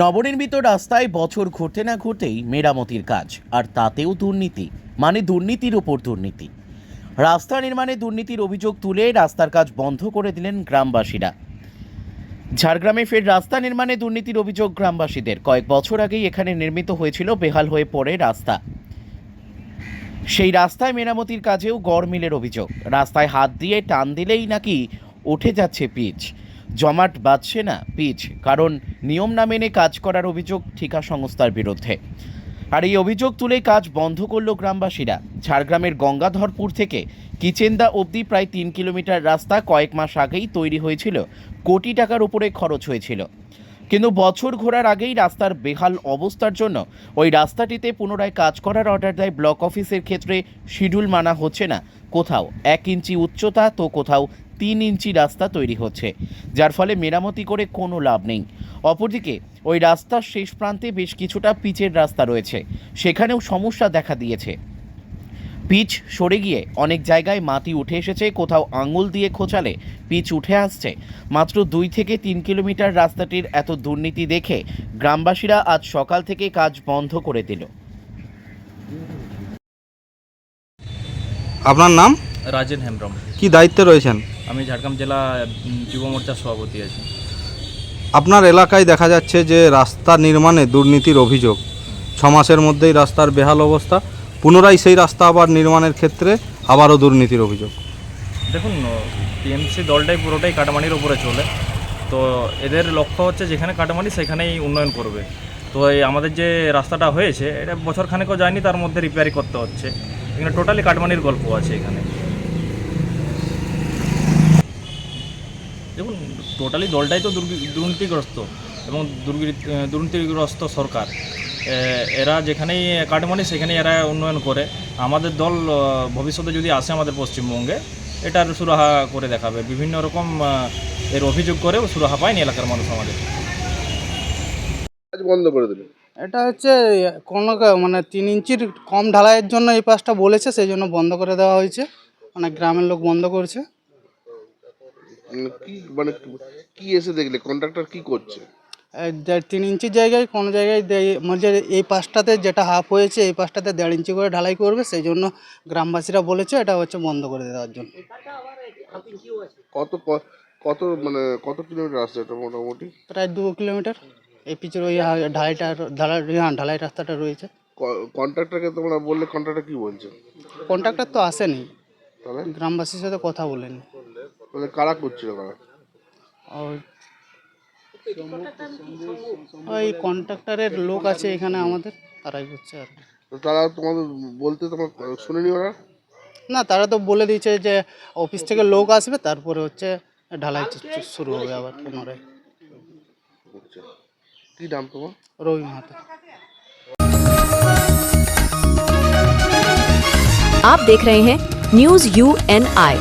নবনির্মিত রাস্তায় বছর ঘুরতে না ঘুরতেই মেরামতির কাজ, আর তাতেও দুর্নীতি মানে দুর্নীতির ওপর দুর্নীতি। রাস্তা নির্মাণে দুর্নীতির অভিযোগ তুলে রাস্তার কাজ বন্ধ করে দিলেন গ্রামবাসীরা। ঝাড়গ্রামে ফের রাস্তা নির্মাণে দুর্নীতির অভিযোগ গ্রামবাসীদের। কয়েক বছর আগেই এখানে নির্মিত হয়েছিল বেহাল হয়ে পড়ে রাস্তা। সেই রাস্তায় মেরামতির কাজেও গড় মিলের অভিযোগ। রাস্তায় হাত দিয়ে টান দিলেই নাকি উঠে যাচ্ছে পিচ। জমাট বাঁধছে না, পিচ, কারণ নিয়ম না মেনে কাজ করার অভিযোগ ঠিকা সংস্থার বিরুদ্ধে। আর এই অভিযোগ তুলে কাজ বন্ধ করল গ্রামবাসীরা। ঝাড়গ্রামের গঙ্গাধরপুর থেকে কিচেন্দা অবধি প্রায় তিন কিলোমিটার রাস্তা কয়েক মাস আগেই তৈরি হয়েছিল। কোটি টাকার উপরে খরচ হয়েছিল। কিন্তু বছর ঘোরার আগেই রাস্তার বেহাল অবস্থার জন্য ওই রাস্তাটিতে পুনরায় কাজ করার অর্ডার দেয় ব্লক অফিসের ক্ষেত্রে শিডিউল মানা হচ্ছে না। কোথাও এক ইঞ্চি উচ্চতা, তো কোথাও তিন ইঞ্চি রাস্তা তৈরি হচ্ছে যার ফলে মেরামতি করে কোনো লাভ নেই। অপরদিকে ওই রাস্তার শেষ প্রান্তে বেশ কিছুটা পিচের রাস্তা রয়েছে সেখানেও সমস্যা দেখা দিয়েছে। পিচ সরে গিয়ে অনেক জায়গায় মাটি উঠে এসেছে কোথাও আঙুল দিয়ে খোঁচালে পিচ উঠে আসছে। মাত্র দুই থেকে তিন কিলোমিটার রাস্তাটির এত দুর্নীতি দেখে গ্রামবাসীরা আজ সকাল থেকে কাজ বন্ধ করে দিল। আপনার নাম? রাজেন হেমব্রম। কি দায়িত্বে রয়েছেন? আমি ঝাড়গ্রাম জেলা যুব মোর্চার সভাপতি আছি। আপনার এলাকায় দেখা যাচ্ছে যে রাস্তা নির্মাণে দুর্নীতির অভিযোগ। ছ মাসের মধ্যেই রাস্তার বেহাল অবস্থা। পুনরায় সেই রাস্তা আবার নির্মাণের ক্ষেত্রে আবারও দুর্নীতির অভিযোগ। দেখুন টিএমসি দলটাই পুরোটাই কাটামানির উপরে চলে। তো এদের লক্ষ্য হচ্ছে যেখানে কাটামানি সেখানেই উন্নয়ন করবে। তো এই আমাদের যে রাস্তাটা হয়েছে এটা বছর খানেকও যায়নি তার মধ্যে রিপেয়ারি করতে হচ্ছে। এখানে টোটালি কাটমানির গল্প আছে এখানে। দেখুন টোটালি দলটাই তো দুর্নীতিগ্রস্ত এবং দুর্নীতিগ্রস্ত সরকার। এরা যেখানেই কাটমানি সেখানেই এরা উন্নয়ন করে। আমাদের দল ভবিষ্যতে যদি আসে আমাদের পশ্চিমবঙ্গে এটার সুরাহা করে দেখাবে। বিভিন্ন রকম এর অভিযোগ করেও সুরাহা পায়নি এলাকার মানুষ আমাদের। বন্ধ করে দিল এটা হচ্ছে কোনো মানে তিন ইঞ্চির কম ঢালাইয়ের জন্য এই পাশটা বলেছে সেই জন্য বন্ধ করে দেওয়া হয়েছে। মানে গ্রামের লোক বন্ধ করছে। কি মানে কি এসে দেখলে? কন্ট্রাক্টর কি করছে? তিন ইঞ্চির জায়গায় কোনো জায়গায় মানে এই পাশটাতে যেটা হাফ হয়েছে এই পাশটাতে দেড় ইঞ্চি করে ঢালাই করবে সেই জন্য গ্রামবাসীরা বলেছে এটা হচ্ছে বন্ধ করে দেওয়ার জন্য। কত কত মানে কত কিলোমিটার রাস্তা এটা মোটামুটি? প্রায় দু কিলোমিটার। এই পিচের ওই ঢালাইটা ঢালাই হ্যাঁ ঢালাই রাস্তাটা রয়েছে। কন্ট্রাক্টরকে তোমরা বললে কন্ট্রাক্টর কি বলছে? কন্ট্রাক্টর তো আসেনি। গ্রামবাসীর সাথে কথা বলেনি। মানে কারা করছিল কারা ওই ওই কন্ট্রাক্টরের লোক আছে এখানে আমাদের তারাই করছে আর কি। তো তারা তোমাদের বলতে তোমার শুনেনি ওরা না তারা তো বলে দিয়েছে যে অফিস থেকে লোক আসবে তারপরে হচ্ছে ঢালাই চু- চু- শুরু হবে আবার পুনরায় আচ্ছা। কি নাম তোমার রবি মাহাতো आप देख रहे हैं न्यूज यू एन आई